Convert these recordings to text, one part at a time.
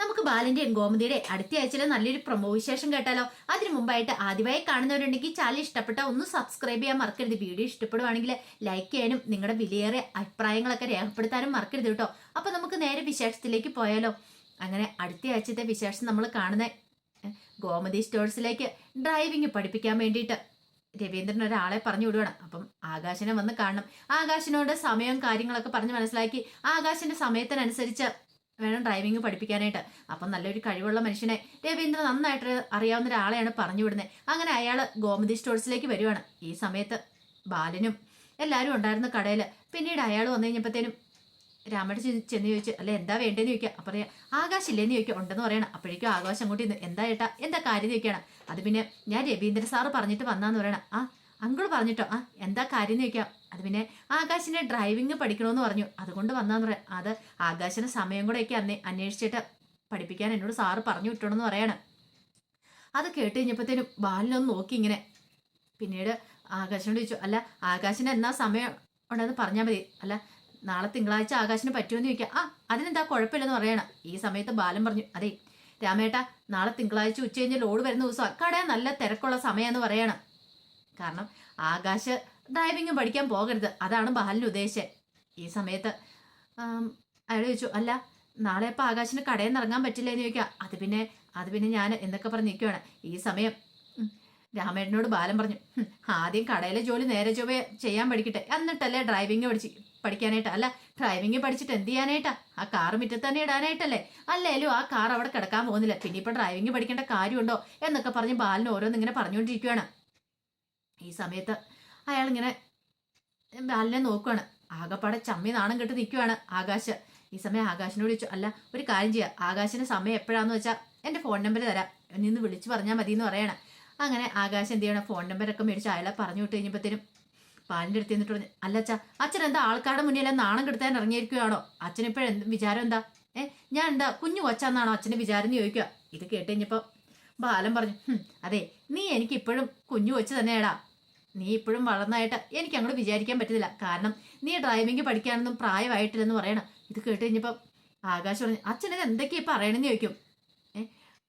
നമുക്ക് ബാലന്റെയും ഗോമതിയുടെ അടുത്ത ആഴ്ചയിലെ നല്ലൊരു പ്രമോ വിശേഷം കേട്ടാലോ? അതിനു മുമ്പായിട്ട് ആദ്യമായി കാണുന്നവരുണ്ടെങ്കിൽ ചാനൽ ഇഷ്ടപ്പെട്ട ഒന്ന് സബ്സ്ക്രൈബ് ചെയ്യാൻ മറക്കരുത്. വീഡിയോ ഇഷ്ടപ്പെടുവാണെങ്കിൽ ലൈക്ക് ചെയ്യാനും നിങ്ങളുടെ വിലയേറെ അഭിപ്രായങ്ങളൊക്കെ രേഖപ്പെടുത്താനും മറക്കരുത് കേട്ടോ. അപ്പൊ നമുക്ക് നേരെ വിശേഷത്തിലേക്ക് പോയാലോ? അങ്ങനെ അടുത്ത ആഴ്ചത്തെ വിശേഷം നമ്മൾ കാണുന്ന ഗോമതി സ്റ്റോഴ്സിലേക്ക് ഡ്രൈവിംഗ് പഠിപ്പിക്കാൻ വേണ്ടിയിട്ട് രവീന്ദ്രൻ ഒരാളെ പറഞ്ഞു വിടുവാണ്. അപ്പം ആകാശനെ വന്ന് കാണണം. ആകാശനോട് സമയവും കാര്യങ്ങളൊക്കെ പറഞ്ഞ് മനസ്സിലാക്കി. ആകാശന്റെ സമയത്തിനനുസരിച്ച് വേണം ഡ്രൈവിംഗ് പഠിപ്പിക്കാനായിട്ട്. അപ്പം നല്ലൊരു കഴിവുള്ള മനുഷ്യനെ രവീന്ദ്രൻ നന്നായിട്ട് അറിയാവുന്ന ഒരാളെയാണ് പറഞ്ഞു വിടുന്നത്. അങ്ങനെ അയാൾ ഗോമതി സ്റ്റോഴ്സിലേക്ക് വരുവാണ്. ഈ സമയത്ത് ബാലനും എല്ലാവരും ഉണ്ടായിരുന്ന കടയിൽ പിന്നീട് അയാൾ വന്നു കഴിഞ്ഞപ്പോഴത്തേനും രാമയുടെ ചെന്ന് ചോദിച്ചു അല്ലെ എന്താ വേണ്ടതെന്ന് ചോദിക്കുക അപ്പം പറയാം ആകാശില്ലേന്ന് ചോദിക്കുക ഉണ്ടെന്ന് പറയണം. അപ്പോഴേക്കും ആകാശം കൂട്ടി എന്താ ഏട്ടാ എന്താ കാര്യം? ചോദിക്കണം. അത് പിന്നെ ഞാൻ രവീന്ദ്ര സാറ് പറഞ്ഞിട്ട് വന്നാന്ന് പറയണം. ആ അങ്കിൾ പറഞ്ഞിട്ടോ ആ എന്താ കാര്യം എന്ന് ചോദിക്കാം. അത് പിന്നെ ആകാശിനെ ഡ്രൈവിംഗ് പഠിക്കണമെന്ന് പറഞ്ഞു. അതുകൊണ്ട് വന്നാന്ന് പറയാം. അത് ആകാശിന് സമയം കൂടെയൊക്കെ അന്നേ അന്വേഷിച്ചിട്ട് പഠിപ്പിക്കാൻ എന്നോട് സാറ് പറഞ്ഞു വിട്ടണമെന്ന് പറയാണ്. അത് കേട്ട് കഴിഞ്ഞപ്പോഴത്തേനും ബാലിനൊന്ന് നോക്കി ഇങ്ങനെ. പിന്നീട് ആകാശിനോട് ചോദിച്ചു അല്ല ആകാശിന് എന്നാ സമയം ഉണ്ടെന്ന് പറഞ്ഞാൽ മതി. അല്ല നാളെ തിങ്കളാഴ്ച ആകാശിന് പറ്റുമെന്ന് ചോദിക്കാം. ആ അതിനെന്താ കുഴപ്പമില്ലെന്ന് പറയണം. ഈ സമയത്ത് ബാലൻ പറഞ്ഞു അതെ രാമേട്ട നാളെ തിങ്കളാഴ്ച ഉച്ച കഴിഞ്ഞ് ലോഡ് വരുന്ന ദിവസം കട നല്ല തിരക്കുള്ള സമയമെന്ന് പറയണം. കാരണം ആകാശ് ഡ്രൈവിംഗ് പഠിക്കാൻ പോകരുത്. അതാണ് ബാലിന് ഉദ്ദേശം ഈ സമയത്ത് അയാൾ ചോദിച്ചു അല്ല നാളെ ഇപ്പം ആകാശിന് കടയിൽ ഇറങ്ങാൻ പറ്റില്ല? എന്ന് ചോദിക്കുക. അത് പിന്നെ അത് പിന്നെ ഞാൻ എന്നൊക്കെ പറഞ്ഞ് നിൽക്കുകയാണ് ഈ സമയം രാമേട്ടനോട് ബാലൻ പറഞ്ഞു ആദ്യം കടയിലെ ജോലി നേരെ ചൊവ്വേ ചെയ്യാൻ പഠിക്കട്ടെ. എന്നിട്ടല്ലേ ഡ്രൈവിംഗ് പഠിച്ച് പഠിക്കാനായിട്ട് അല്ല ഡ്രൈവിംഗ് പഠിച്ചിട്ട് എന്ത് ചെയ്യാനായിട്ടാ? ആ കാർ മുറ്റത്ത് തന്നെ ഇടാനായിട്ടല്ലേ? അല്ലേലും ആ കാർ അവിടെ കിടക്കാൻ പോകുന്നില്ല. പിന്നെ ഇപ്പൊ ഡ്രൈവിംഗ് പഠിക്കേണ്ട കാര്യമുണ്ടോ? എന്നൊക്കെ പറഞ്ഞ് ബാലിന് ഓരോന്ന് ഇങ്ങനെ പറഞ്ഞുകൊണ്ടിരിക്കുകയാണ് ഈ സമയത്ത് അയാളിങ്ങനെ ബാലിനെ നോക്കുവാണ്. ആകപ്പാടെ ചമ്മി നാണം കെട്ട് നിൽക്കുവാണ് ആകാശ്. ഈ സമയം ആകാശിനോട് ചോദിച്ചു അല്ല ഒരു കാര്യം ചെയ്യുക ആകാശിന് സമയം എപ്പോഴാന്ന് വെച്ചാൽ എന്റെ ഫോൺ നമ്പർ തരാം. നിന്ന് വിളിച്ചു പറഞ്ഞാൽ മതി എന്ന് പറയണം. അങ്ങനെ ആകാശ് എന്ത് ചെയ്യണം? ഫോൺ നമ്പറൊക്കെ മേടിച്ച് അയാളെ പറഞ്ഞു വിട്ട് കഴിഞ്ഞപ്പോഴത്തേനും പാലിന്റെ അടുത്ത് നിന്നിട്ട് പറഞ്ഞു അല്ല അച്ഛാ അച്ഛൻ എന്താ ആൾക്കാരുടെ മുന്നിൽ നാണം കെടുത്താൻ ഇറങ്ങിയിരിക്കുകയാണോ അച്ഛൻ ഇപ്പോഴെന്ത് വിചാരം എന്താ? ഏ ഞാൻ എന്താ കുഞ്ഞു കൊച്ചാന്നാണോ അച്ഛന്റെ വിചാരം എന്ന് ചോദിക്കുക ഇത് കേട്ട് കഴിഞ്ഞപ്പോൾ ബാലൻ പറഞ്ഞു അതെ നീ എനിക്ക് ഇപ്പോഴും കുഞ്ഞു കൊച്ചു തന്നെയാടാ. നീ ഇപ്പോഴും വളർന്നായിട്ട് എനിക്ക് അങ്ങോട്ട് വിചാരിക്കാൻ പറ്റുന്നില്ല കാരണം നീ ഡ്രൈവിംഗ് പഠിക്കാനൊന്നും പ്രായമായിട്ടില്ലെന്ന് പറയണം. ഇത് കേട്ട് കഴിഞ്ഞപ്പം ആകാശ് പറഞ്ഞു അച്ഛനത് എന്തൊക്കെയാ പറയണമെന്ന് ചോദിക്കും. ഏ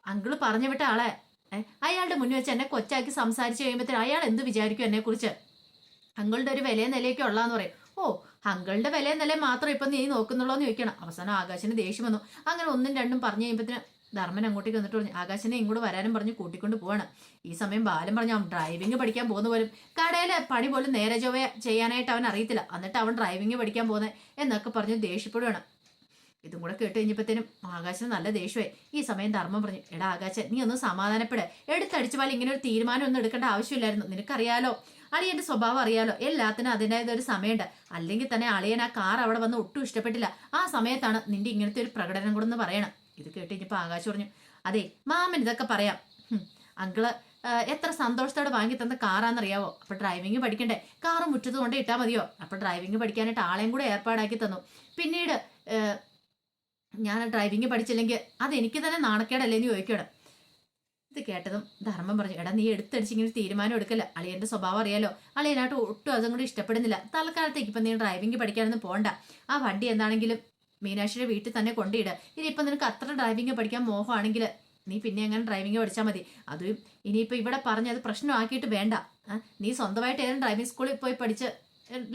അങ്കിൾ പറഞ്ഞു വിട്ട ആളെ ഏഹ് അയാളുടെ മുന്നിൽ വെച്ച് എന്നെ കൊച്ചാക്കി സംസാരിച്ച് കഴിയുമ്പോഴത്തേനും അയാൾ എന്ത് വിചാരിക്കും എന്നെ കുറിച്ച് അങ്കിളുടെ ഒരു വിലയും നിലയൊക്കെ ഉള്ളതെന്ന് പറയും. ഓ അങ്കിളുടെ വിലയും നില മാത്രം ഇപ്പം നീ നോക്കുന്നുള്ളൂ എന്ന് ചോദിക്കണം. അവസാനം ആകാശിന് ദേഷ്യം വന്നു. അങ്ങനെ ഒന്നും രണ്ടും പറഞ്ഞു കഴിയുമ്പോഴത്തേന് ധർമ്മൻ അങ്ങോട്ടേക്ക് വന്നിട്ട് പറഞ്ഞു ആകാശനെ ഇങ്ങോട്ട് വരാനും പറഞ്ഞ് കൂട്ടിക്കൊണ്ട് പോവാണ്. ഈ സമയം ബാലൻ പറഞ്ഞു അവൻ ഡ്രൈവിംഗ് പഠിക്കാൻ പോകുന്ന പോലും കടയിലെ പണി പോലും നേരെ ചൊവ്വ ചെയ്യാനായിട്ട് അവൻ അറിയത്തില്ല. എന്നിട്ട് അവൻ ഡ്രൈവിംഗ് പഠിക്കാൻ പോകുന്നത് എന്നൊക്കെ പറഞ്ഞ് ദേഷ്യപ്പെടുകയാണ് ഇതും കൂടെ കേട്ട് കഴിഞ്ഞപ്പോഴത്തേനും ആകാശന് നല്ല ദേഷ്യമായി ഈ സമയം ധർമ്മം പറഞ്ഞു എടാ ആകാശൻ നീ ഒന്ന് സമാധാനപ്പെട്. എടുത്തടിച്ചു പോലെ ഇങ്ങനെ ഒരു തീരുമാനം ഒന്നും എടുക്കേണ്ട ആവശ്യമില്ലായിരുന്നു. നിനക്കറിയാലോ? അളിയന്റെ സ്വഭാവം അറിയാലോ? എല്ലാത്തിനും അതിന്റെതൊരു സമയമുണ്ട്. അല്ലെങ്കിൽ തന്നെ അളിയൻ ആ കാർ അവിടെ വന്ന് ഒട്ടും ഇഷ്ടപ്പെട്ടില്ല. ആ സമയത്താണ് നിന്റെ ഇങ്ങനത്തെ ഒരു പ്രകടനം കൂടെ എന്ന് പറയണം. ഇത് കേട്ട് കഴിഞ്ഞപ്പോൾ ആകാശ് പറഞ്ഞു അതെ മാമൻ ഇതൊക്കെ പറയാം. അങ്കിൾ എത്ര സന്തോഷത്തോടെ വാങ്ങി തന്ന കാറാണെന്നറിയാവോ? അപ്പൊ ഡ്രൈവിംഗ് പഠിക്കണ്ടേ? കാറ് മുറ്റത്ത് കൊണ്ട് ഇട്ടാൽ മതിയോ? അപ്പൊ ഡ്രൈവിംഗ് പഠിക്കാനായിട്ട് ആളെയും കൂടെ ഏർപ്പാടാക്കി തന്നു. പിന്നീട് ഞാൻ ഡ്രൈവിംഗ് പഠിച്ചില്ലെങ്കിൽ അത് എനിക്ക് തന്നെ നാണക്കേടല്ലേ എന്ന് ചോദിക്കണം ഇത് കേട്ടതും ധർമ്മം പറഞ്ഞു എടാ നീ എടുത്തടിച്ച് ഇങ്ങനെ തീരുമാനം എടുക്കല്ല? അളിയന്റെ സ്വഭാവം അറിയാലോ? അളിയനായിട്ട് ഒട്ടും അതും കൂടി ഇഷ്ടപ്പെടുന്നില്ല. തൽക്കാലത്തേക്ക് ഇപ്പം നീ ഡ്രൈവിംഗ് പഠിക്കാനൊന്നും പോണ്ട. ആ വണ്ടി എന്താണെങ്കിലും മീനാക്ഷിയുടെ വീട്ടിൽ തന്നെ കൊണ്ടിട ഇനിയിപ്പോൾ നിനക്ക് അത്ര ഡ്രൈവിംഗ് പഠിക്കാൻ മോഹമാണെങ്കിൽ നീ പിന്നെ അങ്ങനെ ഡ്രൈവിംഗ് പഠിച്ചാൽ മതി. അത് ഇനിയിപ്പോൾ ഇവിടെ പറഞ്ഞ് അത് പ്രശ്നമാക്കിയിട്ട് വേണ്ട. നീ സ്വന്തമായിട്ട് ഏതെങ്കിലും ഡ്രൈവിംഗ് സ്കൂളിൽ പോയി പഠിച്ച്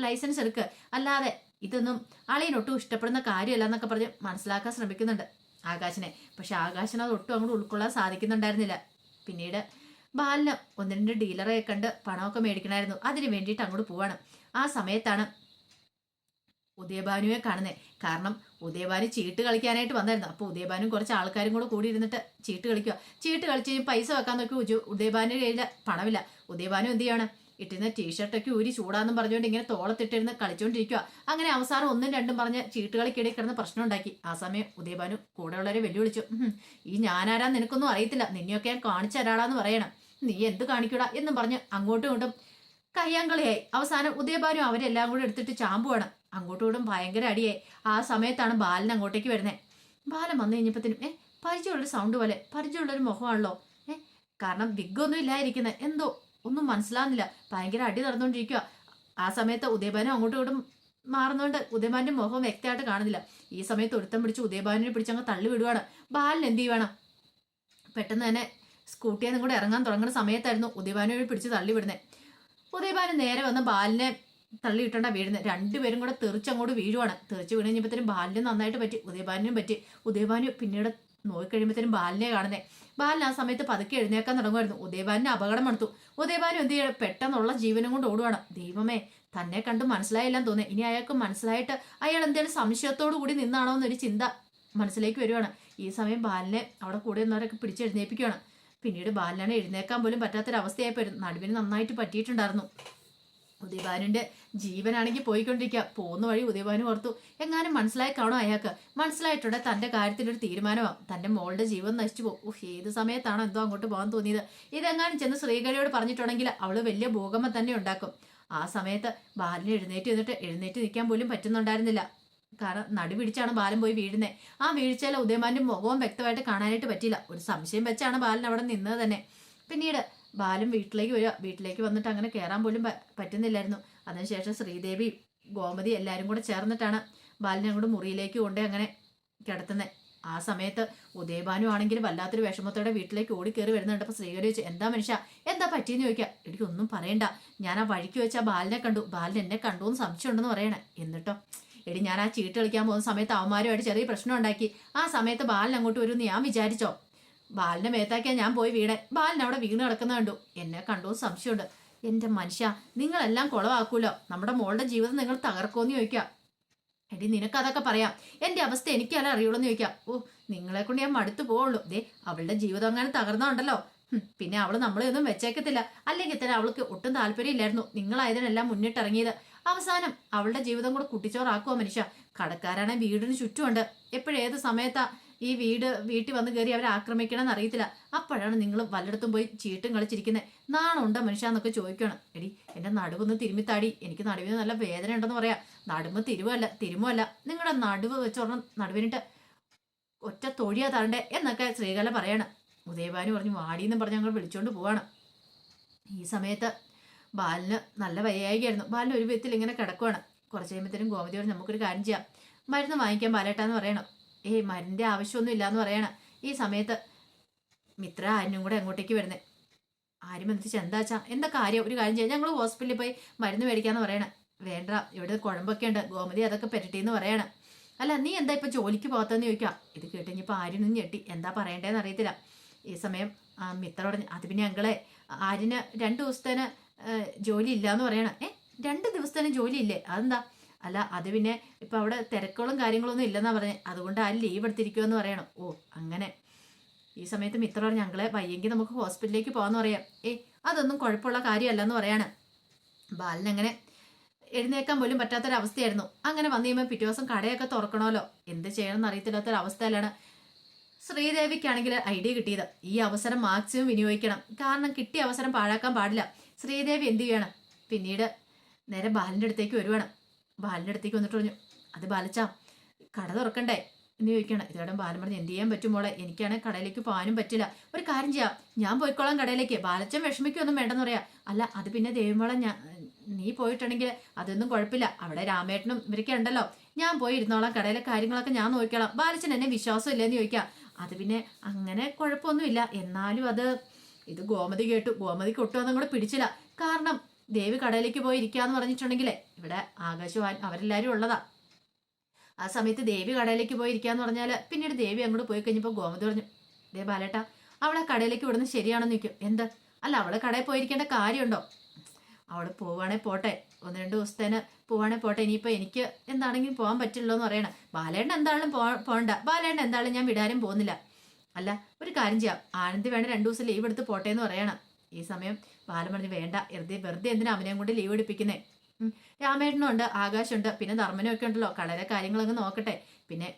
ലൈസൻസ് എടുക്കുക അല്ലാതെ ഇതൊന്നും അളിയനൊട്ടും ഇഷ്ടപ്പെടുന്ന കാര്യമല്ല എന്നൊക്കെ പറഞ്ഞ് മനസ്സിലാക്കാൻ ശ്രമിക്കുന്നുണ്ട് ആകാശിനെ. പക്ഷെ ആകാശിന് അത് ഒട്ടും അങ്ങോട്ട് ഉൾക്കൊള്ളാൻ സാധിക്കുന്നുണ്ടായിരുന്നില്ല. പിന്നീട് ബാലിന് ഒന്ന് രണ്ട് ഡീലറെ കണ്ട് പണമൊക്കെ മേടിക്കണമായിരുന്നു. അതിന് വേണ്ടിയിട്ട് അങ്ങോട്ട് പോവാണ്. ആ സമയത്താണ് ഉദയഭാനുവെ കാണുന്നത് കാരണം ഉദയഭാനു ചീട്ട് കളിക്കാനായിട്ട് വന്നായിരുന്നു. അപ്പോൾ ഉദയഭാനും കുറച്ച് ആൾക്കാരും കൂടെ കൂടി ഇരുന്നിട്ട് ചീട്ട് കളിക്കുക ചീട്ട് കളിച്ച് പൈസ വെക്കാൻ നോക്കി ഉജു. ഉദയഭാനു കയ്യിൽ പണമില്ല. ഉദയഭാനു എന്ത് ചെയ്യണം? ഇട്ടിരുന്ന ടീഷർട്ടൊക്കെ ഊരി ചൂടാന്നും പറഞ്ഞുകൊണ്ട് ഇങ്ങനെ തോളത്തിട്ടിരുന്ന് കളിച്ചുകൊണ്ടിരിക്കുക അങ്ങനെ അവസാനം ഒന്നും രണ്ടും പറഞ്ഞ് ചീട്ട് കളിക്കിടെ കിടന്ന് പ്രശ്നം ഉണ്ടാക്കി ആ സമയം ഉദയഭാനു കൂടെയുള്ളവരെ വെല്ലുവിളിച്ചു. "ഉഹും, ഈ ഞാനാരാ നിനക്കൊന്നും അറിയത്തില്ല. നിന്നെയൊക്കെ ഞാൻ കാണിച്ച ഒരാളാന്ന് പറയണം. നീ എന്ത് കാണിക്കൂടാ? എന്നും പറഞ്ഞ് അങ്ങോട്ടും ഇങ്ങോട്ടും കയ്യാങ്കളിയായി. അവസാനം ഉദയഭാനു അവരെല്ലാം കൂടെ എടുത്തിട്ട് ചാമ്പുവാണ്. അങ്ങോട്ടും ഇങ്ങോട്ടും ഭയങ്കര അടിയായി. ആ സമയത്താണ് ബാലൻ അങ്ങോട്ടേക്ക് വരുന്നത് ബാലൻ വന്നു കഴിഞ്ഞപ്പോഴത്തേനും ഏ പരിചയമുള്ളൊരു സൗണ്ട് പോലെ പരിചയമുള്ളൊരു മുഖമാണല്ലോ. ഏ കാരണം വിഗൊന്നും ഇല്ലായിരിക്കുന്നത് എന്തോ ഒന്നും മനസ്സിലാവുന്നില്ല. ഭയങ്കര അടി നടന്നുകൊണ്ടിരിക്കുക ആ സമയത്ത് ഉദയഭാനു അങ്ങോട്ടും ഇങ്ങോട്ടും മാറുന്നോണ്ട് ഉദയഭാന്റെ മുഖം വ്യക്തമായിട്ട് കാണുന്നില്ല. ഈ സമയത്ത് ഒരുത്തം പിടിച്ച് ഉദയഭാനെ പിടിച്ച് അങ്ങ് തള്ളി വിടുവാണ്. ബാലിന് എന്ത് ചെയ്യുവാണ്? പെട്ടെന്ന് തന്നെ സ്കൂട്ടിയിൽ നിന്നും കൂടെ ഇറങ്ങാൻ തുടങ്ങുന്ന സമയത്തായിരുന്നു ഉദയഭാനെ പിടിച്ച് തള്ളി വിടുന്നത് ഉദയഭാന് നേരെ വന്ന് ബാലിനെ തള്ളിയിട്ടോണ്ടാ വീഴുന്നത് രണ്ടുപേരും കൂടെ തെറിച്ചങ്ങോട്ട് വീഴുവാണ്. തെറിച്ച് വീണ് കഴിഞ്ഞപ്പോഴത്തേനും ബാലിന് നന്നായിട്ട് പറ്റി. ഉദയഭാനും പറ്റി. ഉദയഭാനു പിന്നീട് നോക്കിക്കഴിയുമ്പോഴത്തേനും ബാലിനെ കാണുന്നത് ബാലിന് ആ സമയത്ത് പതുക്കെ എഴുന്നേക്കാൻ തുടങ്ങുമായിരുന്നു ഉദയഭാനിന് അപകടം എടുത്തു ഉദയഭാനു എന്ത് ചെയ്യണം? പെട്ടെന്നുള്ള ജീവനും കൊണ്ട് ഓടുവാണ്. ദൈവമേ തന്നെ കണ്ട് മനസ്സിലായില്ലെന്ന് തോന്നി ഇനി അയാൾക്ക് മനസ്സിലായിട്ട് അയാൾ എന്തെങ്കിലും സംശയത്തോടു കൂടി നിന്നാണോ എന്നൊരു ചിന്ത മനസ്സിലേക്ക് വരുവാണ്. ഈ സമയം ബാലിനെ അവിടെ കൂടെ നിന്നവരൊക്കെ പിടിച്ചെഴുന്നേപ്പിക്കുകയാണ് പിന്നീട് ബാലിനാണ് എഴുന്നേക്കാൻ പോലും പറ്റാത്തൊരവസ്ഥയായി പോയിരുന്നു. നടുവിന് നന്നായിട്ട് പറ്റിയിട്ടുണ്ടായിരുന്നു. ഉദയഭാനുവിന്റെ ജീവനാണെങ്കിൽ പോയിക്കൊണ്ടിരിക്കുക. പോകുന്ന വഴി ഉദയഭാനു ഓർത്തു. എങ്ങാനും മനസ്സിലായി കാണോ അയാൾക്ക്? മനസ്സിലായിട്ടുണ്ട് തന്റെ കാര്യത്തിലൊരു തീരുമാനമാണ് തന്റെ മോളുടെ ജീവൻ നശിച്ചു പോകും. ഓഹ് ഏത് സമയത്താണോ എന്തോ അങ്ങോട്ട് പോകാൻ തോന്നിയത്. ഇതെങ്ങാനും ചെന്ന് ശ്രീകലയോട് പറഞ്ഞിട്ടുണ്ടെങ്കിൽ അവൾ വലിയ ഭൂകമ്പം തന്നെ ഉണ്ടാക്കും. ആ സമയത്ത് ബാലിന് എഴുന്നേറ്റ് നിന്നിട്ട് എഴുന്നേറ്റ് നിൽക്കാൻ പോലും പറ്റുന്നുണ്ടായിരുന്നില്ല. കാരണം നടുപിടിച്ചാണ് ബാലൻ പോയി വീഴുന്നത് ആ വീഴ്ചയിൽ ഉദയമാന്റെ മുഖവും വ്യക്തമായിട്ട് കാണാനായിട്ട് പറ്റിയില്ല. ഒരു സംശയം വെച്ചാണ് ബാലൻ അവിടെ നിന്നത് തന്നെ. പിന്നീട് ബാലൻ വീട്ടിലേക്ക് വരിക. വീട്ടിലേക്ക് വന്നിട്ട് അങ്ങനെ കയറാൻ പോലും പറ്റുന്നില്ലായിരുന്നു. അതിനുശേഷം ശ്രീദേവി ഗോമതി എല്ലാവരും കൂടെ ചേർന്നിട്ടാണ് ബാലിനെ അങ്ങോട്ട് മുറിയിലേക്ക് കൊണ്ട് അങ്ങനെ കിടത്തുന്നത് ആ സമയത്ത് ഉദയഭാനു ആണെങ്കിൽ വല്ലാത്തൊരു വിഷമത്തോടെ വീട്ടിലേക്ക് ഓടി കയറി വരുന്നുണ്ട് അപ്പൊ ശ്രീകരി ചോദിച്ചു എന്താ മനുഷ്യ എന്താ പറ്റിയെന്ന് ചോദിക്കാം എനിക്കൊന്നും പറയണ്ട. ഞാൻ ആ വഴിക്ക് വെച്ച് ആ ബാലിനെ കണ്ടു. ബാലിന് എന്നെ കണ്ടു എന്ന് സംശയമുണ്ടെന്ന് പറയണേ. എന്നിട്ടോ എടി ഞാൻ ആ ചീട്ട് കളിക്കാൻ പോകുന്ന സമയത്ത് അവന്മാരുമായിട്ട് ചെറിയ പ്രശ്നം ഉണ്ടാക്കി. ആ സമയത്ത് ബാലിന് അങ്ങോട്ട് വരുമെന്ന് ഞാൻ വിചാരിച്ചോ? ബാലിനെ മേത്താക്കിയാ ഞാൻ പോയി വീണേ. ബാലിന് അവിടെ വീണ് കിടക്കുന്ന കണ്ടു. എന്നെ കണ്ടു സംശയമുണ്ട്. എന്റെ മനുഷ്യ നിങ്ങളെല്ലാം കുളവാക്കൂലോ? നമ്മുടെ മോളുടെ ജീവിതം നിങ്ങൾ തകർക്കുമെന്ന് ചോദിക്കാം. എടി നിനക്ക് അതൊക്കെ പറയാം. എന്റെ അവസ്ഥ എനിക്കല്ല അറിയുള്ളൂ എന്ന് ചോദിക്കാം. ഓ നിങ്ങളെ കൊണ്ട് ഞാൻ മടുത്തു പോവുള്ളൂ. ദേ അവളുടെ ജീവിതം അങ്ങനെ തകർന്നുണ്ടല്ലോ. പിന്നെ അവൾ നമ്മളെ ഒന്നും വെച്ചേക്കത്തില്ല. അല്ലെങ്കിൽ തന്നെ അവൾക്ക് ഒട്ടും താല്പര്യമില്ലായിരുന്നു നിങ്ങളായതിനെല്ലാം മുന്നിട്ടിറങ്ങിയത്. അവസാനം അവളുടെ ജീവിതം കൂടെ കുട്ടിച്ചോറാക്കുവോ മനുഷ്യ. കടക്കാരാണെ വീടിന് ചുറ്റുമുണ്ട്. എപ്പോഴേത് സമയത്താ ഈ വീട് വീട്ടിൽ വന്ന് കയറി അവരെ ആക്രമിക്കണമെന്ന് അറിയത്തില്ല. അപ്പോഴാണ് നിങ്ങൾ വല്ലയിടത്തും പോയി ചീട്ടും കളിച്ചിരിക്കുന്നത് നാണുണ്ടോ മനുഷ്യ എന്നൊക്കെ ചോദിക്കണം എടി എന്റെ നടുവൊന്ന് തിരുമിത്താടി എനിക്ക് നടുവിന് നല്ല വേദന ഉണ്ടെന്ന് പറയാം. നടുമ്പ് തിരുവല്ല തിരുമല്ല നിങ്ങളുടെ നടുവ് വെച്ചോണം നടുവിനിട്ട്. ഒറ്റ തൊഴിയാ തരണ്ടേ എന്നൊക്കെ ശ്രീകല പറയണം. ഉദയഭാനു പറഞ്ഞു വാടിയെന്നും പറഞ്ഞ് ഞങ്ങൾ വിളിച്ചുകൊണ്ട് പോവാണ്. ഈ സമയത്ത് ബാലിന് നല്ല വയ്യായികയായിരുന്നു. ബാലിന് ഒരു വിധത്തിൽ ഇങ്ങനെ കിടക്കുവാണ്. കുറച്ച് കഴിയുമ്പോഴത്തേനും ഗോമതി പറഞ്ഞു നമുക്കൊരു കാര്യം ചെയ്യാം. മരുന്ന് വാങ്ങിക്കാൻ ബാലേട്ടാന്ന് പറയണം. ഏയ് മരുന്നിന്റെ ആവശ്യമൊന്നും ഇല്ലാന്ന് പറയണ. ഈ സമയത്ത് മിത്ര ആരും കൂടെ അങ്ങോട്ടേക്ക് വരുന്നത് ആരും എന്തിച്ച് എന്താച്ചാ എന്താ കാര്യം? ഒരു കാര്യം ചെയ്യാം. ഞങ്ങൾ ഹോസ്പിറ്റലിൽ പോയി മരുന്ന് മേടിക്കാന്ന് പറയണ. വേണ്ട ഇവിടെ കുഴമ്പൊക്കെ ഉണ്ട്. ഗോമതി അതൊക്കെ പെരട്ടിന്ന് പറയണം. അല്ല നീ എന്താ ഇപ്പൊ ജോലിക്ക് പോകാത്തെന്ന് ചോദിക്കാം ഇത് കേട്ട് ഇനിയിപ്പോൾ ഞെട്ടി. എന്താ പറയണ്ടേന്ന് അറിയത്തില്ല. ഈ സമയം മിത്ര പറഞ്ഞു അത് പിന്നെ ഞങ്ങളെ ആര്യന് രണ്ട് ദിവസത്തേന് ഏഹ്, ജോലി ഇല്ലാന്ന് പറയണം. ഏ രണ്ട് ദിവസത്തേന് ജോലി ഇല്ലേ? അതെന്താ? അല്ല അത് പിന്നെ ഇപ്പം അവിടെ തിരക്കുകളും കാര്യങ്ങളൊന്നും ഇല്ലെന്നാണ് പറഞ്ഞത് അതുകൊണ്ട് ആ ലീവ് എടുത്തിരിക്കുമെന്ന് പറയണം. ഓ അങ്ങനെ. ഈ സമയത്ത് മിത്ര പറഞ്ഞു ഞങ്ങളെ വയ്യെങ്കിൽ നമുക്ക് ഹോസ്പിറ്റലിലേക്ക് പോകാമെന്ന് പറയാം. ഏ അതൊന്നും കുഴപ്പമുള്ള കാര്യമല്ലെന്ന് പറയാണ്. ബാലനങ്ങനെ എഴുന്നേക്കാൻ പോലും പറ്റാത്തൊരവസ്ഥയായിരുന്നു. അങ്ങനെ വന്നു കഴിയുമ്പോൾ പിറ്റേ ദിവസം കടയൊക്കെ തുറക്കണമല്ലോ. എന്ത് ചെയ്യണമെന്ന് അറിയത്തില്ലാത്തൊരവസ്ഥയിലാണ് ശ്രീദേവിക്കാണെങ്കിൽ ഐഡിയ കിട്ടിയത്. ഈ അവസരം മാക്സിമം വിനിയോഗിക്കണം. കാരണം കിട്ടിയ അവസരം പാഴാക്കാൻ പാടില്ല. ശ്രീദേവി എന്ത് ചെയ്യണം? പിന്നീട് നേരെ ബാലിന്റെ അടുത്തേക്ക് വരുവാണ്. ബാലിന്റെ അടുത്തേക്ക് വന്നിട്ട് പറഞ്ഞു അത് ബാലച്ചാ കട തുറക്കണ്ടേ? എന്ന് ചോദിക്കണം ഇതോടെ ബാലൻ പറഞ്ഞു എന്ത് ചെയ്യാൻ പറ്റും മോളെ? എനിക്കാണെങ്കിൽ കടയിലേക്ക് പോകാനും പറ്റില്ല. ഒരു കാര്യം ചെയ്യാം. ഞാൻ പോയിക്കോളാം കടയിലേക്ക്. ബാലച്ചൻ വിഷമിക്കൊന്നും വേണ്ടെന്ന് പറയാം. അല്ല അത് പിന്നെ ദേവിമോളെ ഞാൻ നീ പോയിട്ടുണ്ടെങ്കിൽ അതൊന്നും കുഴപ്പമില്ല. അവിടെ രാമേട്ടനും ഇവരൊക്കെ ഉണ്ടല്ലോ. ഞാൻ പോയി ഇരുന്നോളാം. കടയിലെ കാര്യങ്ങളൊക്കെ ഞാൻ നോക്കിക്കോളാം. ബാലച്ചൻ എന്നെ വിശ്വാസം ഇല്ലെന്ന് ചോദിക്കാം. അത് പിന്നെ അങ്ങനെ കുഴപ്പമൊന്നുമില്ല. എന്നാലും അത് ഇത് ഗോമതി കേട്ടു. ഗോമതിക്ക് അതും കൂടെ പിടിച്ചില്ല. കാരണം ദേവി കടയിലേക്ക് പോയി ഇരിക്കാന്ന് പറഞ്ഞിട്ടുണ്ടെങ്കിലേ ഇവിടെ ആകാശവാൻ അവരെല്ലാരും ഉള്ളതാ. ആ സമയത്ത് ദേവി കടയിലേക്ക് പോയി ഇരിക്കാന്ന് പിന്നീട് ദേവി അങ്ങോട്ട് പോയി കഴിഞ്ഞപ്പോൾ ഗോമതി പറഞ്ഞു ദേ ബാലേട്ട അവളെ കടയിലേക്ക് വിടുന്നത് ശരിയാണെന്ന് നിൽക്കും എന്ത്? അല്ല അവളെ കടയിൽ പോയിരിക്കേണ്ട കാര്യമുണ്ടോ? അവൾ പോവാണേ പോട്ടെ. ഒന്ന് രണ്ട് ദിവസത്തേന് പോവാണേ പോട്ടെ. ഇനിയിപ്പോ എനിക്ക് എന്താണെങ്കിലും പോകാൻ പറ്റില്ലോ എന്ന് പറയണം. ബാലേട്ട എന്താണെങ്കിലും പോ പോണ്ട. ബാലേട്ട എന്താണെങ്കിലും ഞാൻ വിടാനും പോകുന്നില്ല. അല്ല ഒരു കാര്യം ചെയ്യാം. ആനന്ദി വേണേ രണ്ടു ദിവസം ലീവ് എടുത്ത് പോട്ടെ എന്ന് പറയണം. ഈ സമയം ബാലൻ പറഞ്ഞു വേണ്ട വെറുതെ വെറുതെ എന്തിനാ അവനെയും കൊണ്ട് ലീവ് എടുപ്പിക്കുന്നേ? രാമേട്ടനുണ്ട് ആകാശുണ്ട് പിന്നെ ധർമ്മനും ഒക്കെ ഉണ്ടല്ലോ കളരെ കാര്യങ്ങളൊക്കെ നോക്കട്ടെ. പിന്നെ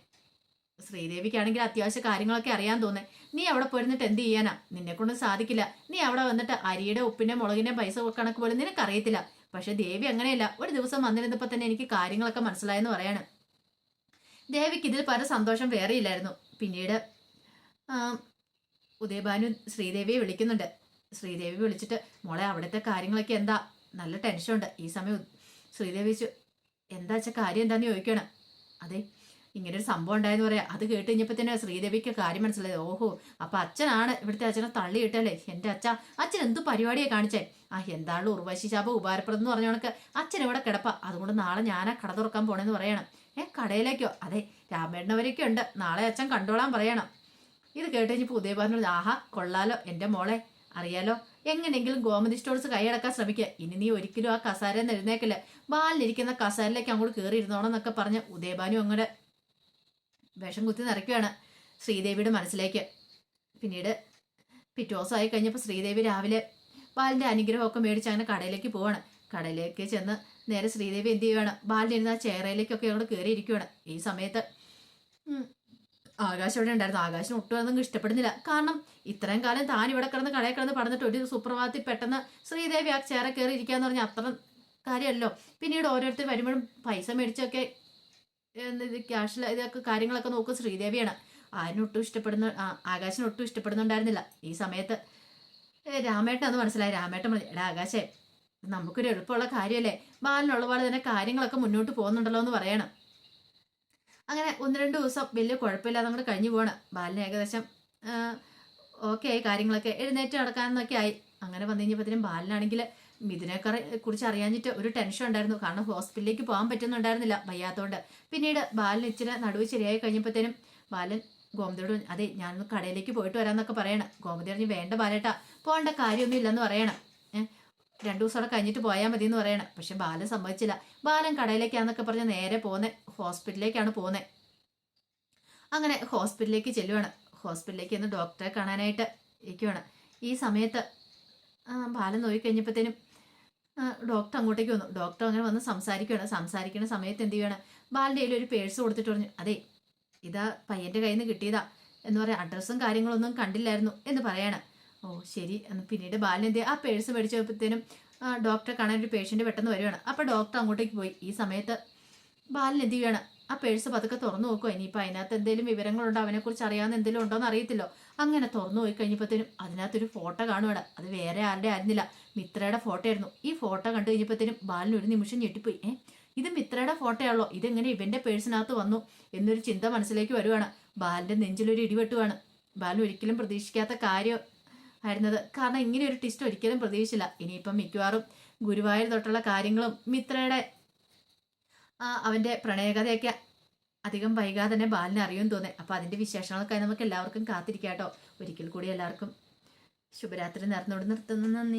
ശ്രീദേവിക്കാണെങ്കിൽ അത്യാവശ്യ കാര്യങ്ങളൊക്കെ അറിയാൻ തോന്നേ. നീ അവിടെ പോയിരുന്നിട്ട് എന്ത് ചെയ്യാനാ? നിന്നെ കൊണ്ട് സാധിക്കില്ല. നീ അവിടെ വന്നിട്ട് അരിയുടെ ഉപ്പിന്റെ മുളകിന്റെ പൈസ കണക്ക് പോലും നിനക്കറിയത്തില്ല. പക്ഷെ ദേവി അങ്ങനെയല്ല. ഒരു ദിവസം വന്നിരുന്നപ്പോ തന്നെ എനിക്ക് കാര്യങ്ങളൊക്കെ മനസ്സിലായെന്ന് പറയാണ്. ദേവിക്ക് ഇതിൽ പല സന്തോഷം വേറെയില്ലായിരുന്നു. പിന്നീട് ഉദയഭാനു ശ്രീദേവിയെ വിളിക്കുന്നുണ്ട്. ശ്രീദേവി വിളിച്ചിട്ട് മോളെ അവിടുത്തെ കാര്യങ്ങളൊക്കെ എന്താ? നല്ല ടെൻഷൻ ഉണ്ട് ഈ സമയം ശ്രീദേവി ചോദിച്ചു എന്താ വെച്ചാൽ കാര്യം എന്താന്ന് ചോദിക്കണം? അതെ ഇങ്ങനെ ഒരു സംഭവം ഉണ്ടായെന്ന് പറയാം. അത് കേട്ട് കഴിഞ്ഞപ്പോൾ തന്നെ ശ്രീദേവിക്ക് കാര്യം മനസ്സിലായത് ഓഹോ അപ്പൊ അച്ഛനാണ് ഇവിടുത്തെ അച്ഛനെ തള്ളിയിട്ടല്ലേ? എന്റെ അച്ഛ അച്ഛൻ എന്ത് പരിപാടിയെ കാണിച്ചേ? ആ എന്താണ് ഉർവശി ശാപ ഉപകാരപ്രദം എന്ന് പറഞ്ഞ കണക്ക്. അച്ഛൻ ഇവിടെ കിടപ്പ? അതുകൊണ്ട് നാളെ ഞാനാ കട തുറക്കാൻ പോണെന്ന് പറയണം. ഏ കടയിലേക്കോ? അതെ രാമേണ്ണവരൊക്കെ ഉണ്ട്. നാളെ അച്ഛൻ കണ്ടോളാൻ പറയണം. ഇത് കേട്ട് കഴിഞ്ഞപ്പോൾ പറഞ്ഞു ആഹാ കൊള്ളാലോ. എന്റെ മോളെ അറിയാലോ? എങ്ങനെയെങ്കിലും ഗോമതി സ്റ്റോഴ്സ് കൈയടക്കാൻ ശ്രമിക്കുക ഇനി നീ ഒരിക്കലും ആ കസാരയിൽ എഴുന്നേക്കില്ല ബാലിലിരിക്കുന്ന കസാരയിലേക്ക് അങ്ങോട്ട് കയറി ഇരുന്നോണെന്നൊക്കെ പറഞ്ഞ് ഉദയഭാനു അങ്ങോട്ട് വിഷം കുത്തി നിറയ്ക്കുകയാണ് ശ്രീദേവിയുടെ മനസ്സിലേക്ക്. പിന്നീട് പിറ്റേ ദിവസമായി കഴിഞ്ഞപ്പോൾ ശ്രീദേവി രാവിലെ ബാലിന്റെ അനുഗ്രഹമൊക്കെ മേടിച്ച് അങ്ങനെ കടയിലേക്ക് പോവാണ്. കടയിലേക്ക് ചെന്ന് നേരെ ശ്രീദേവി എന്ത് ചെയ്യുകയാണ് ബാലിന്റെ ഇരുന്ന് ആ ചേറയിലേക്കൊക്കെ അങ്ങോട്ട് കയറി ഇരിക്കുകയാണ് ഈ സമയത്ത് ആകാശ് ഇവിടെ ഉണ്ടായിരുന്നു ആകാശം ഒട്ടും അതൊന്നും ഇഷ്ടപ്പെടുന്നില്ല. കാരണം ഇത്രയും കാലം താൻ ഇവിടെ കിടന്ന് കടയിൽ കിടന്ന് പറഞ്ഞിട്ട് ഒരു സുപ്രഭാതത്തിൽ പെട്ടെന്ന് ശ്രീദേവി ആ ചേര കയറി ഇരിക്കാന്ന് പറഞ്ഞാൽ അത്ര കാര്യമല്ലോ. പിന്നീട് ഓരോരുത്തർ വരുമ്പോഴും പൈസ മേടിച്ചൊക്കെ ക്യാഷിൽ ഇതൊക്കെ കാര്യങ്ങളൊക്കെ നോക്കും ശ്രീദേവിയാണ്. ആരിനൊട്ടും ഇഷ്ടപ്പെടുന്ന ആകാശിനൊട്ടും ഇഷ്ടപ്പെടുന്നുണ്ടായിരുന്നില്ല. ഈ സമയത്ത് രാമേട്ടൻ അത് മനസ്സിലായി. രാമേട്ടൻ പറഞ്ഞു എടാ ആകാശേ നമുക്കൊരു എളുപ്പമുള്ള കാര്യമല്ലേ? ബാലിനുള്ള പോലെ തന്നെ കാര്യങ്ങളൊക്കെ മുന്നോട്ട് പോകുന്നുണ്ടല്ലോ എന്ന് പറയണം. അങ്ങനെ ഒന്ന് രണ്ട് ദിവസം വലിയ കുഴപ്പമില്ലാതെ അങ്ങോട്ട് കഴിഞ്ഞു പോവാണ് ബാലിന് ഏകദേശം ഓക്കെ ആയി കാര്യങ്ങളൊക്കെ. എഴുന്നേറ്റ് നടക്കാനൊക്കെ ആയി. അങ്ങനെ വന്നു കഴിഞ്ഞപ്പോഴത്തേനും ബാലിനാണെങ്കിൽ മിഥുനൊക്കെ കുറിച്ച് അറിയാഞ്ഞിട്ട് ഒരു ടെൻഷൻ ഉണ്ടായിരുന്നു. കാരണം ഹോസ്പിറ്റലിലേക്ക് പോകാൻ പറ്റുന്നുണ്ടായിരുന്നില്ല വയ്യാത്തതുകൊണ്ട് പിന്നീട് ബാലിന് ഇച്ചിരി നടുവ് ശരിയായി കഴിഞ്ഞപ്പോഴത്തേനും ബാലൻ ഗോമതിയോട് അതെ ഞാൻ കടയിലേക്ക് പോയിട്ട് വരാമെന്നൊക്കെ പറയണം. ഗോമതി പറഞ്ഞു വേണ്ട ബാലേട്ടാ പോകേണ്ട കാര്യമൊന്നും ഇല്ലെന്ന് പറയണം. രണ്ടു ദിവസം കഴിഞ്ഞിട്ട് പോയാൽ മതി എന്ന് പറയണം. പക്ഷെ ബാലൻ സമ്മതിച്ചില്ല. ബാലൻ കടയിലേക്കാന്നൊക്കെ പറഞ്ഞ് നേരെ പോകുന്നത് ഹോസ്പിറ്റലിലേക്കാണ് പോകുന്നത് അങ്ങനെ ഹോസ്പിറ്റലിലേക്ക് ചെല്ലുവാണ്. ഹോസ്പിറ്റലിലേക്ക് ഒന്ന് ഡോക്ടറെ കാണാനായിട്ട് ഇരിക്കുവാണ്. ഈ സമയത്ത് ബാലൻ നോക്കിക്കഴിഞ്ഞപ്പോഴത്തേനും ഡോക്ടർ അങ്ങോട്ടേക്ക് വന്നു. ഡോക്ടർ അങ്ങനെ വന്ന് സംസാരിക്കുകയാണ് സംസാരിക്കുന്ന സമയത്ത് എന്ത് ചെയ്യണം ബാലിന്റെ കയ്യിൽ ഒരു പേഴ്സ് കൊടുത്തിട്ട് പറഞ്ഞു അതെ ഇതാ പയ്യന്റെ കയ്യിൽ നിന്ന് കിട്ടിയതാ. എന്ന് പറയാം അഡ്രസ്സും കാര്യങ്ങളൊന്നും കണ്ടില്ലായിരുന്നു എന്ന് പറയാണ്. ഓ ശരി. എന്ന് പിന്നീട് ബാലൻ എന്ത്? ആ പേഴ്സ് മേടിച്ചപ്പോഴത്തേനും ഡോക്ടറെ കാണാൻ ഒരു പേഷ്യന്റ് പെട്ടെന്ന് വരുവാണ്. അപ്പോൾ ഡോക്ടർ അങ്ങോട്ടേക്ക് പോയി. ഈ സമയത്ത് ബാലൻ എന്ത് ചെയ്യണം ആ പേഴ്സ് പതുക്കെ തുറന്നു നോക്കുക ഇനിയിപ്പോൾ അതിനകത്ത് എന്തെങ്കിലും വിവരങ്ങളുണ്ടോ? അവനെക്കുറിച്ച് അറിയാവുന്ന എന്തെങ്കിലും ഉണ്ടോ എന്ന് അറിയത്തില്ലോ. അങ്ങനെ തുറന്നു പോയി കഴിഞ്ഞപ്പോഴത്തേനും അതിനകത്തൊരു ഫോട്ടോ കാണുവാണ്. അത് വേറെ ആരുടെ ആയിരുന്നില്ല. മിത്രയുടെ ഫോട്ടോ ആയിരുന്നു ഈ ഫോട്ടോ കണ്ടു കഴിഞ്ഞപ്പോഴത്തേനും ബാലിന് ഒരു നിമിഷം ഞെട്ടിപ്പോയി. ഏ ഇത് മിത്രയുടെ ഫോട്ടോയാണല്ലോ. ഇതെങ്ങനെ ഇവന്റെ പേഴ്സിനകത്ത് വന്നു എന്നൊരു ചിന്ത മനസ്സിലേക്ക് വരുവാണ്. ബാലിന്റെ നെഞ്ചിലൊരു ഇടിവെട്ടുവാണ്. ബാലൻ ഒരിക്കലും പ്രതീക്ഷിക്കാത്ത കാര്യം ആയിരുന്നത്. കാരണം ഇങ്ങനെ ഒരു ടിസ്റ്റ് ഒരിക്കലും പ്രതീക്ഷിച്ചില്ല. ഇനിയിപ്പം മിക്കവാറും ഗുരുവായൂർ തൊട്ടുള്ള കാര്യങ്ങളും മിത്രയുടെ ആ, അവന്റെ പ്രണയകഥയൊക്കെ അധികം വൈകാതെ തന്നെ ബാലിനെ അറിയും തോന്നി അപ്പോൾ അതിന്റെ വിശേഷങ്ങളൊക്കെ നമുക്ക് എല്ലാവർക്കും കാത്തിരിക്കാം കേട്ടോ. ഒരിക്കൽ കൂടി എല്ലാവർക്കും ശുഭരാത്രി നേർന്നോട് നിർത്തുന്നു. നന്ദി.